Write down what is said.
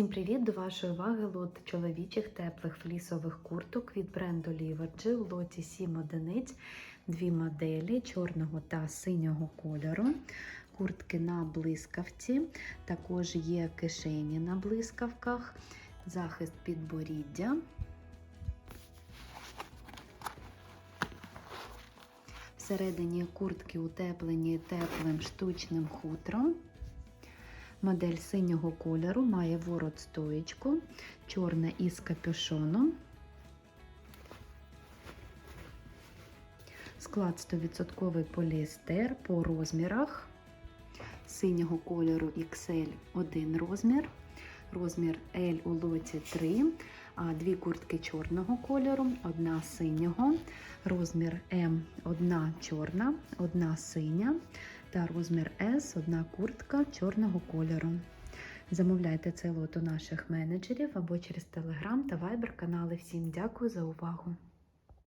Всім привіт! До вашої уваги лот чоловічих теплих флісових курток від бренду Livergy у лоті 7 одиниць, дві моделі чорного та синього кольору. Куртки на блискавці, також є кишені на блискавках, захист підборіддя. Всередині куртки утеплені теплим штучним хутром. Модель синього кольору має ворот стоєчку, чорна із капюшоном. Склад 100% поліестер по розмірах. Синього кольору XL 1 розмір, розмір L у лоті 3, а дві куртки чорного кольору, одна синього, розмір М одна чорна, одна синя та розмір S одна куртка чорного кольору. Замовляйте це лот у наших менеджерів або через Telegram та Viber канали. Всім дякую за увагу!